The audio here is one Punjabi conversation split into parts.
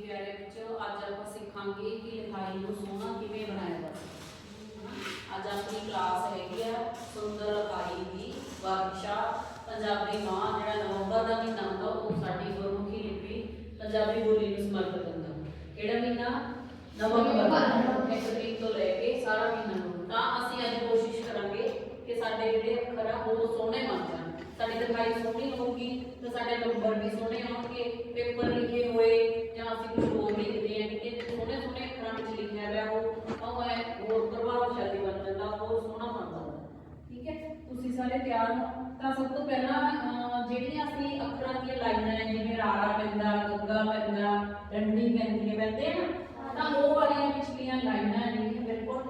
ਪਿਆਰੇ ਬੱਚਿਓ ਅੱਜ ਆਪਾਂ ਸਿੱਖਾਂਗੇ ਕਿ ਲਿਖਾਈ ਨੂੰ ਸੋਹਣਾ ਕਿਵੇਂ ਬਣਾਇਆ ਜਾ ਸਕਦਾ ਹੈ ਅੱਜ ਆਪਣੀ ਕਲਾਸ ਹੈਗੀ ਆ ਸੁੰਦਰ ਲਿਖਾਈ ਦੀ ਵਰਕਸ਼ਾਪ ਪੰਜਾਬੀ ਮਾਹ ਜਿਹੜਾ ਨਵੰਬਰ ਦਾ ਮਹੀਨਾ ਹੁੰਦਾ, ਉਹ ਸਾਡੀ ਗੁਰਮੁਖੀ ਲਿਪੀ ਪੰਜਾਬੀ ਬੋਲੀ ਨੂੰ ਸਮਰਪਿਤ ਹੁੰਦਾ। ਕਿਹੜਾ ਮਹੀਨਾ? ਨਵੰਬਰ ਇੱਕ ਤਰੀਕ ਤੋਂ ਲੈ ਕੇ ਸਾਰਾ ਮਹੀਨਾ। ਨੂੰ ਤਾਂ ਅਸੀਂ ਅੱਜ ਕੋਸ਼ਿਸ਼ ਕਰਾਂਗੇ ਕਿ ਸਾਡੇ ਜਿਹੜੇ ਅੱਖਰ ਆ, ਉਹ ਸੋਹਣੇ ਬਣ ਜਾਣ। ਸਾਡੀ ਲਿਖਾਈ ਸੋਹਣੀ ਹੋਊਗੀ, ਤੇ ਸਾਡੇ ਨੰਬਰ ਵੀ ਸੋਹਣੇ ਆਉਣਗੇ, ਪੇਪਰ ਲਿਖੇ ਹੋਏ, ਜਾਂ ਅਸੀਂ ਕੁਝ ਹੋਰ ਲਿਖਦੇ ਹਾਂ ਕਿ ਸੋਹਣੇ ਸੋਹਣੇ ਅੱਖਰਾਂ ਵਿੱਚ ਲਿਖਿਆ ਹੋਇਆ ਉਹ ਉਹ ਹੈ ਹੋਰ ਪ੍ਰਭਾਵਸ਼ਾਲੀ ਬਣ ਜਾਂਦਾ ਹੋਰ ਸੋਹਣਾ ਬਣ ਜਾਂਦਾ ਠੀਕ ਹੈ? ਤੁਸੀਂ ਸਾਰੇ ਤਿਆਰ ਹੋ? ਤਾਂ ਸਭ ਤੋਂ ਪਹਿਲਾਂ ਜਿਹੜੀਆਂ ਅਸੀਂ ਅੱਖਰਾਂ ਦੀਆਂ ਲਾਈਨਾਂ ਹੈ, ਜਿਵੇਂ ਰਾਰਾ ਪੈਂਦਾ, ਗੱਗਾ ਪੈਂਦਾ ਡੰਡੀ ਪੈਂਦੀ ਹੈ ਪੈਂਦੇ ਨਾ? ਤਾਂ ਉਹ ਵਾਲੀਆਂ ਪਿਛਲੀਆਂ ਲਾਈਨਾਂ ਜਿਹੜੀਆਂ ਬਿਲਕੁਲ।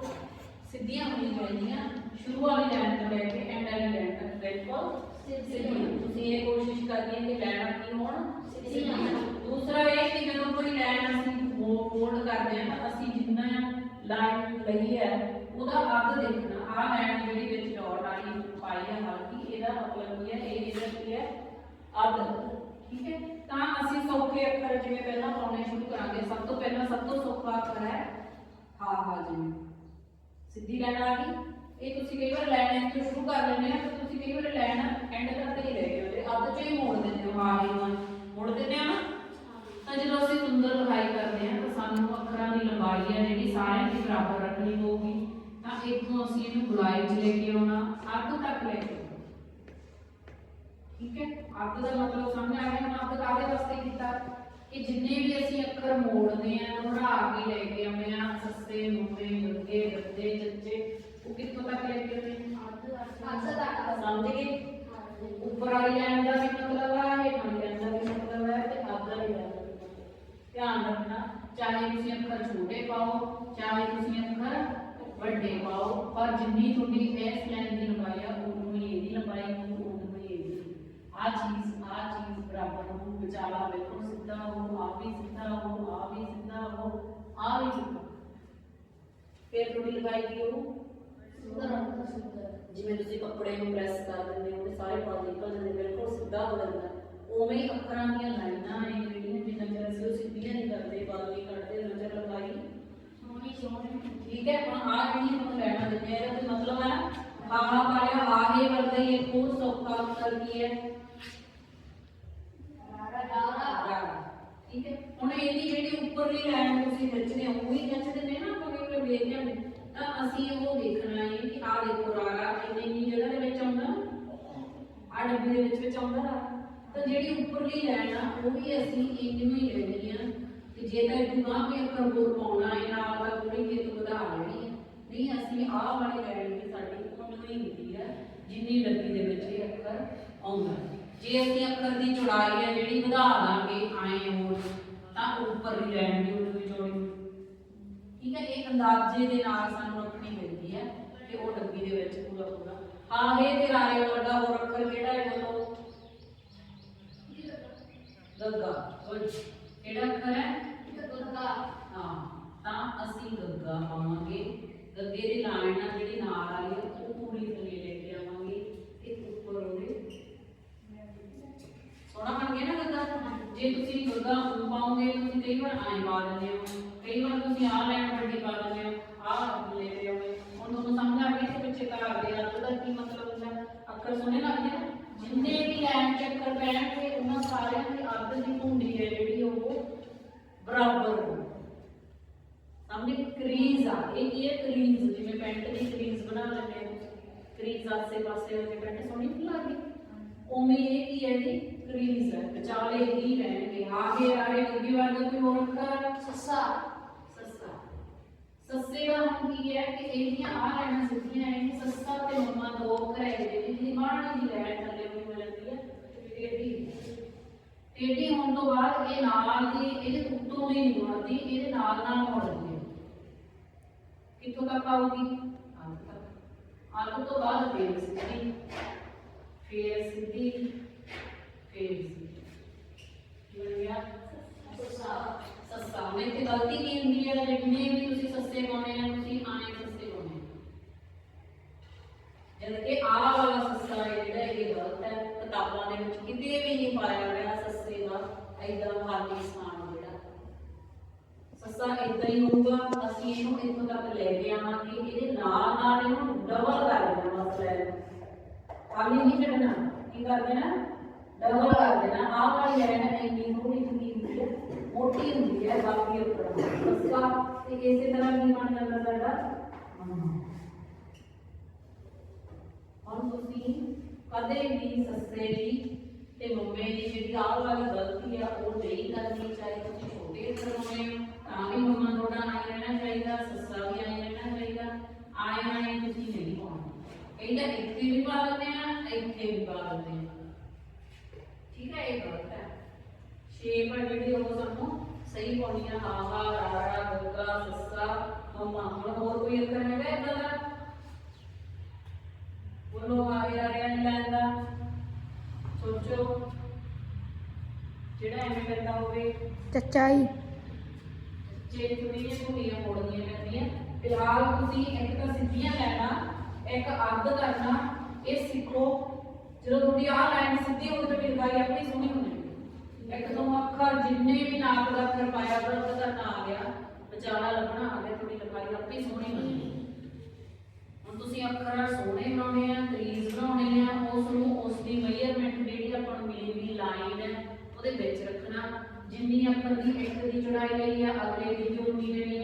ਸਿੱਧੀਆਂ ਹੋਣੀਆਂ ਚਾਹੀਦੀਆਂ। ਸ਼ੁਰੂ ਵਾਲੀ ਲਾਈਨ ਤੋਂ ਲੈ ਕੇ ਐਂਡ ਵਾਲੀ ਲਾਈਨ ਤੱਕ ਬਿਲਕੁਲ ਸਿੱਧੀਆਂ। ਤੁਸੀਂ ਇਹ ਕੋਸ਼ਿਸ਼ ਕਰਨੀ ਹੈ ਕਿ ਲਾਈਨਾਂ ਕੀ ਹੋਣ। ਸਿੱਧੀਆਂ। ਦੂਸਰਾ ਇਹ ਕਿ ਜਦੋਂ ਕੋਈ ਲਾਈਨ ਅਸੀਂ ਫੋਲਡ ਕਰਦੇ ਹਾਂ ਤਾਂ ਅਸੀਂ ਜਿੰਨਾ ਲਾਈਨ ਲਈ ਹੈ ਉਹਦਾ ਅੱਧ ਦੇਖਣਾ। ਆਹ ਲਾਈਨ ਜਿਹੜੀ ਵਿੱਚ ਡਾਟ ਵਾਲੀ ਪਾਈ ਹੈ ਹਲਕੀ। ਇਹਦਾ ਮਤਲਬ ਕੀ ਹੈ? ਇਹ ਇਹਦਾ ਕੀ ਹੈ? ਅੱਧ। ਠੀਕ ਹੈ? ਤਾਂ ਅਸੀਂ ਸੌਖੇ ਅੱਖਰ ਜਿਵੇਂ ਪਹਿਲਾਂ ਪਾਉਣੇ ਸ਼ੁਰੂ ਕਰਾਂਗੇ। ਸਭ ਤੋਂ ਪਹਿਲਾਂ ਸਭ ਤੋਂ ਸੌਖਾ ਅੱਖਰ ਹੈ ਹਾ ਹਾ ਜਿਵੇਂ। ਸਿੱਧੀ ਲਾਈਨ ਆ ਗਈ। ਇਹ ਤੁਸੀਂ ਕਈ ਵਾਰ ਲਾਈਨ ਤੋਂ ਸ਼ੁਰੂ ਕਰ ਲੈਂਦੇ ਆ, ਤਾਂ ਤੁਸੀਂ ਕਈ ਵਾਰ ਲਾਈਨ ਐਂਡ ਤੱਕ ਹੀ ਲੈ ਕੇ ਅੱਧ ਚ ਹੀ ਮੋੜ ਦਿੰਦੇ ਹੋ, ਹਾਂ ਹੀ ਹਾਂ ਮੋੜ ਦਿੰਦੇ ਆ ਨਾ? ਤਾਂ ਜਦੋਂ ਅਸੀਂ ਸੁੰਦਰ ਲਿਖਾਈ ਕਰਦੇ ਹਾਂ ਤਾਂ ਸਾਨੂੰ ਅੱਖਰਾਂ ਦੀ ਲੰਬਾਈ ਹੈ ਜਿਹੜੀ, ਸਾਰਿਆਂ ਦੀ ਬਰਾਬਰ ਰੱਖਣੀ ਹੋਊਗੀ ਤਾਂ ਇੱਥੋਂ ਅਸੀਂ ਇਹਨੂੰ ਗੁਲਾਈ 'ਚ ਲੈ ਕੇ ਆਉਣਾ, ਅੱਧ ਤੱਕ ਲੈ ਕੇ ਠੀਕ ਹੈ? ਅੱਧ ਦਾ ਮਤਲਬ ਸਮਝ ਆ ਗਿਆ, ਹੁਣ ਅੱਧ ਕਾਹਦੇ ਵਾਸਤੇ ਕੀਤਾ? ਕਿ ਜਿੰਨੇ ਵੀ ਅਸੀਂ ਅੱਖਰ ਮੋੜਦੇ ਆ ਦੁਹਰਾ ਕੇ ਲੈ ਕੇ ਆਉਂਦੇ ਆ ਸੱਸੇ ਮੋਟੇ ਗੱਗੇ ਗੱਦੇ ਜੱਜੇ ਉਹ ਕਿੱਥੋਂ ਤੱਕ ਲੈ ਕੇ ਆਉਂਦੇ ਆ ਅੱਧ ਤੱਕ। ਸਮਝ ਗਏ ਉੱਪਰ ਵਾਲੀ ਲਾਈਨ ਦਾ ਵੀ ਮਤਲਬ ਹੈ ਹੇਠ ਵਾਲੀ ਲਾਈਨ ਦਾ ਵੀ ਮਤਲਬ ਹੈ ਤੇ ਅੱਧ ਵਾਲੀ ਲਾਈਨ ਦਾ। ਧਿਆਨ ਰੱਖਣਾ ਚਾਹੇ ਤੁਸੀਂ ਅੱਖਰ ਛੋਟੇ ਪਾਓ ਚਾਹੇ ਤੁਸੀਂ ਅੱਖਰ ਵੱਡੇ ਪਾਓ ਪਰ ਜਿੰਨੀ ਤੁਹਾਡੀ ਇਸ ਲਾਈਨ ਦੀ ਲੰਬਾਈ ਆ ਉਨੀ ਹੀ ਇਹਦੀ ਲੰਬਾਈ ਹੋਊ ਉਨੀ ਹੀ ਇਹਦੀ ਆ ਚੀਜ਼ ਆ ਚੀਜ਼ ਬਰਾਬਰ ਹੋ ਵਿਚਾਲਾ ਬਿਲਕੁਲ ਸਿੱਧਾ ਹੋ ਆ ਵੀ ਸਿੱਧਾ ਹੋ ਆ ਵੀ ਸਿੱਧਾ ਹੋ ਆ ਵੀ ਸਿੱਧਾ ਫਿਰ ਤੁਹਾਡੀ ਲਗਾਈ ਕੀ ਹੋਊ ਜਿਵੇਂ ਤੁਸੀਂ ਕੱਪੜੇ ਨੂੰ ਪ੍ਰੈਸ ਕਰ ਦਿੰਦੇ ਹੋ ਤੇ ਸਾਰੇ ਪਲ ਨਿਕਲ ਜਾਂਦੇ ਬਿਲਕੁਲ ਸਿੱਧਾ ਹੋ ਜਾਂਦਾ ਉਵੇਂ ਹੀ ਅੱਖਰਾਂ ਦੀਆਂ ਲਾਈਨਾਂ ਨੇ ਜਿਹੜੀਆਂ ਜਿੰਨਾ ਚਿਰ ਅਸੀਂ ਉਹ ਸਿੱਧੀਆਂ ਨਹੀਂ ਕਰਦੇ ਪਲ ਨਹੀਂ ਕੱਢਦੇ ਨਜ਼ਰ ਲਗਾਈ ਠੀਕ ਹੈ ਹੁਣ ਆ ਜਿਹੜੀ ਤੁਹਾਨੂੰ ਲੈਣਾ ਦਿੰਦੇ ਆ ਇਹਦਾ ਤੇ ਮਤਲਬ ਹੈ ਆਹਾ ਪਾਇਆ ਆਹੇ ਵਰਗਾ ਹੀ ਇੱਕ ਹੋਰ ਸੌਖਾ ਅੱਖਰ ਕੀ ਹੈ। ਰਾਰਾ। ਠੀਕ ਹੈ? ਹੁਣ ਇਹਦੀ ਜਿਹੜੀ ਉੱਪਰਲੀ ਲਾਈਨ ਤੁਸੀਂ ਖਿੱਚਦੇ ਹੋ, ਉਹੀ ਖਿੱਚਦੇ ਨੇ ਨਾ ਆਪਾਂ ਕੋਈ ਵੇਖ ਜਾਂਦੇ ਤਾਂ ਅਸੀਂ ਉਹ ਦੇਖਣਾ ਹੈ ਕਿ ਆਹ ਦੇਖੋ ਰਾਰਾ ਇੰਨੀ ਇੰਨੀ ਜਗ੍ਹਾ ਦੇ ਵਿੱਚ ਆਉਂਦਾ। ਆ ਡੱਬੀ ਦੇ ਵਿੱਚ ਵਿੱਚ ਆਉਂਦਾ ਰਾਰਾ। ਤਾਂ ਜਿਹੜੀ ਉੱਪਰਲੀ ਲਾਈਨ ਆ, ਉਹ ਵੀ ਅਸੀਂ ਇੰਨੀ ਹੀ ਲੈਣੀ ਆ ਕਿ ਜੇ ਤਾਂ ਇਹ ਗਾਂ ਵੀ ਅੱਖਰ ਹੋਰ ਪਾਉਣਾ ਹੈ ਨਾਲ ਦਾ ਥੋੜੀ ਜਿਹੀ ਤੋਂ ਵਧਾ ਲੈਣੀ ਹੈ। ਨਹੀਂ, ਅਸੀਂ ਆਹ ਵਾਲੀ ਲਾਈਨ ਵੀ ਸਾਡੀ ਉਨੀ ਹੀ ਹੁੰਦੀ ਹੈ। ਜਿੰਨੀ ਡੱਬੀ ਦੇ ਵਿੱਚ ਇਹ ਅੱਖਰ ਆਉਂਦਾ ਹੈ। ਜੇ ਅਸੀਂ ਅੱਖਰ ਦੀ ਚੌੜਾਈ ਹੈ ਜਿਹੜੀ ਵਧਾ ਦਾਂਗੇ ਆਏ ਹੋਰ ਤਾਂ ਉੱਪਰਲੀ ਲਾਈਨ ਵੀ ਉਨੀ ਚੌੜੀ ਠੀਕ ਹੈ ਇਹ ਅੰਦਾਜ਼ੇ ਦੇ ਨਾਲ ਸਾਨੂੰ ਰੱਖਣੀ ਪੈਂਦੀ ਹੈ ਕਿ ਉਹ ਡੱਬੀ ਦੇ ਵਿੱਚ ਪੂਰਾ ਪੂਰਾ। ਹਾਂ ਇਹ ਤੇ ਰਾਰੇ ਵਰਗਾ ਹੋਰ ਅੱਖਰ ਕਿਹੜਾ ਹੈ ਬੋਲੋ? ਗੱਗਾ। ਗੁੱਡ ਕਿਹੜਾ ਅੱਖਰ ਹੈ? ਹਾਂ ਤਾਂ ਅਸੀਂ ਗੱਗਾ ਪਾਵਾਂਗੇ। ਗੱਗੇ ਦੀ ਲਾਈਨ ਆ ਜਿਹੜੀ ਨਾਲ ਵਾਲੀ ਪੂਰੀ ਥੱਲੇ ਲੈ ਕੇ ਆਵਾਂਗੇ ਤੇ ਉੱਪਰ ਉਹਦੇ ਸੋਹਣਾ ਬਣ ਗਿਆ ਨਾ ਗੱਗਾ ਜੇ ਤੁਸੀਂ ਗੱਗਾ ਉਹ ਪਾਓਗੇ ਤੁਸੀਂ ਕਈ ਵਾਰ ਐਂ ਪਾ ਦਿੰਦੇ ਹੋ ਕਈ ਵਾਰ ਤੁਸੀਂ ਆਹ ਲਾਈਨ ਵੱਡੀ ਪਾ ਦਿੰਦੇ ਹੋ ਆਹ ਲੈ ਰਹੇ ਹੋਗੇ ਹੁਣ ਤੁਹਾਨੂੰ ਸਮਝ ਆ ਗਈ ਕਿ ਪਿੱਛੇ ਘਰ ਦੇ ਅੱਧ ਦਾ ਕੀ ਮਤਲਬ ਹੁੰਦਾ ਅੱਖਰ ਸੋਹਣੇ ਲੱਗਦੇ ਨਾ ਜਿੰਨੇ ਵੀ ਲਾਈਨ ਚ ਅੱਖਰ ਪੈਣਗੇ ਉਹਨਾਂ ਸਾਰਿਆਂ ਦੀ ਅੱਧ ਦੀ ਹੁੰਦੀ ਹੈ ਜਿਹੜੀ ਉਹ ਬਰਾਬਰ ਹੋ ਸਾਹਮਣੇ ਕਰੀਜ਼ ਆ ਇਹ ਕੀ ਹੈ ਕਰੀਜ਼ ਜਿਵੇਂ ਪੈਂਟ ਦੀ ਕਰੀਜ਼ ਬਣਾ ਲੈਂਦੇ ਆ ਕਰੀਜ਼ ਆਸੇ ਪਾਸੇ ਹੋ ਕੇ ਪੈਂਟ ਸੋਹਣੀ ਲੱਗਦੀ? ਉਵੇਂ ਇਹ ਕੀ ਹੈ ਜੀ? ਕਰੀਜ਼ ਹੈ ਵਿਚਾਲੇ ਹੀ ਰਹਿਣਗੇ। ਆਗੇ ਆਗੇ ਅੱਗੇ ਵਾਲਾ ਕੋਈ ਹੋਰ ਅੱਖਰ ਸੱਸਾ। ਸੱਸਾ। ਸੱਸੇ ਦਾ ਹੁਣ ਕੀ ਹੈ ਕਿ ਇਹਦੀਆਂ ਆ ਲੈਣਾ ਸਿੱਧੀਆਂ ਹੈ ਕਿ ਸੱਸਾ ਤੇ ਮੰਮਾ ਦੋ ਹੈ ਜਿਹੜੇ ਜਿਹਦੀ ਬਾਹਰ ਦੀ ਲੈਣ ਥੱਲੇ ਵੀ ਮਿਲ ਜਾਂਦੀ ਹੈ। ਟੇਢੀ। ਟੇਢੀ ਹੋਣ ਤੋਂ ਬਾਅਦ ਇਹ ਨਾਲ ਦੀ ਇਹਦੇ ਉੱਤੋਂ ਦੀ ਨਹੀਂ ਮੁੜਦੀ ਇਹਦੇ ਨਾਲ ਨਾਲ ਮੁੜਦੀ ਹੈ। ਕਿੱਥੋਂ ਤੱਕ ਆਊਗੀ? ਅੰਤ ਤੱਕ ਅੰਤ ਤੋਂ ਬਾਅਦ ਫੇਰ ਸਿੱਧੀ ਫੇਰ ਸਿੱਧੀ ਫੇਰ ਸਿੱਧੀ ਕੀ ਬਣ ਗਿਆ ਸੱਸਾ ਸੱਸਾ ਮੈਂ ਤੇ ਗਲਤੀ ਕੀ ਹੁੰਦੀ ਹੈ ਜਿੰਨੇ ਵੀ ਤੁਸੀਂ ਸੱਸੇ ਪਾਉਣੇ ਆ ਤੁਸੀਂ ਆਏ ਸੱਸੇ ਪਾਉਣੇ ਆ। ਜਦ ਕਿ ਆਹ ਵਾਲਾ ਸੱਸਾ ਹੈ ਜਿਹੜਾ ਇਹ ਗਲਤ ਹੈ ਕਿਤਾਬਾਂ ਦੇ ਵਿੱਚ ਕਿਤੇ ਵੀ ਨਹੀਂ ਪਾਇਆ ਗਿਆ ਸੱਸੇ ਦਾ ਐਦਾਂ ਖਾਲੀ ਸਥਾਨ ਜਿਹੜਾ ਨਹੀਂ ਹੋਊਗਾ, ਅਸੀਂ ਇਹਨੂੰ ਇੱਥੋਂ ਤੱਕ ਲੈ ਕੇ ਆਵਾਂਗੇ, ਇਹਦੇ ਨਾਲ ਨਾਲ ਇਹਨੂੰ ਡਬਲ ਕਰ ਦੇਣਾ ਮਸਲੇ ਨੂੰ ਖਾਲੀ ਨਹੀਂ ਛੱਡਣਾ, ਕੀ ਕਰ ਦੇਣਾ? ਡਬਲ ਕਰ ਦੇਣਾ। ਆਹ ਵਾਲੀ ਲਾਈਨ ਇੰਨੀ ਥੋੜੀ ਜਿਹੀ ਹੁੰਦੀ ਹੈ, ਮੋਟੀ ਹੁੰਦੀ ਹੈ, ਬਾਕੀ ਉੱਪਰ। ਉਸਕਾ ਤੇ ਇਸੇ ਤਰ੍ਹਾਂ ਕੀ ਬਣ ਜਾਂਦਾ ਸਾਡਾ? ਹੁਣ ਤੁਸੀਂ ਕਦੇ ਵੀ ਸੱਸੇ ਦੀ ਤੇ ਮੰਮੇ ਦੀ ਜਿਹੜੀ ਆਹ ਵਾਲੀ ਗਲਤੀ ਆ, ਉਹ ਨਹੀਂ ਕਰਨੀ ਚਾਹੀਦੀ। ਤੁਸੀਂ ਛੋਟੇ ਕਰਵਾਉਣੇ ਹੋ ਤਾਂ ਵੀ ਮੰਮਾ ਕਹਿੰਦਾ ਇੱਥੇ ਵੀ ਪਾ ਲੈਂਦੇ ਆ ਇੱਥੇ ਵੀ ਪਾ ਲੈਂਦੇ ਆ। ਠੀਕ ਹੈ ਇਹ ਗਲਤ ਹੈ। ਸ਼ੇਪ ਹੈ ਜਿਹੜੀ ਉਹ ਸਾਨੂੰ ਸਹੀ ਪਾਉਣੀ ਆ ਹਾ ਹਾ ਰਾ ਰਾ ਗੱਗਾ ਸੱਸਾ ਮੰਮਾ ਹੁਣ ਹੋਰ ਕੋਈ ਅੱਖਰ ਹੈਗਾ ਏਦਾਂ ਦਾ? ਬੋਲੋ ਆ ਰਿਹਾ ਨਹੀਂ ਲੈਂਦਾ ਸੋਚੋ ਜਿਹੜਾ ਐਵੇਂ ਕਰਦਾ ਹੋਵੇ। ਚੱਚਾਈ। ਜੇ ਥੋੜੀਆਂ ਥੋੜੀਆਂ ਮੋੜਨੀਆਂ ਪੈਂਦੀਆਂ ਫਿਲਹਾਲ ਤੁਸੀਂ ਇੱਕ ਤਾਂ ਸਿੱਧੀਆਂ ਲੈਣਾ ਇੱਕ ਅੱਧ ਕਰਨਾ ਇਹ ਸਿੱਖੋ, ਜਦੋਂ ਤੁਹਾਡੀ ਆਹ ਲਾਈਨ ਸਿੱਧੀ ਹੋਵੇ ਤਾਂ ਲਿਖਾਈ ਆਪਣੀ ਸੋਹਣੀ ਹੋਣੀ ਇੱਕ ਤੋਂ ਅੱਖਰ ਜਿੰਨੇ ਵੀ ਨਾਪ ਦਾ ਅੱਖਰ ਪਾਇਆ ਬਰਤ ਦਾ ਨਾ ਆ ਗਿਆ, ਵਿਚਾਲਾ ਲੱਭਣਾ ਆ ਗਿਆ, ਤੁਹਾਡੀ ਲਿਖਾਈ ਆਪਣੀ ਸੋਹਣੀ ਹੋਣੀ ਹੁਣ ਤੁਸੀਂ ਅੱਖਰ ਸੋਹਣੇ ਬਣਾਉਣੇ ਆ, ਤਰੀਜ਼ ਬਣਾਉਣੇ ਆ, ਉਸ ਨੂੰ ਉਸ ਦੀ ਮੇਜਰਮੈਂਟ ਜਿਹੜੀ ਆਪਾਂ ਨੂੰ ਮਿਲੀ ਵੀ ਲਾਈਨ ਹੈ, ਉਹਦੇ ਵਿੱਚ ਰੱਖਣਾ। ਜਿੰਨੀ ਅੱਖਰ ਦੀ ਇੱਕ ਦੀ ਚੌੜਾਈ ਲਈ ਆ, ਅਗਲੇ ਦੀ ਜੋ ਉਨੀ ਲੈਣੀ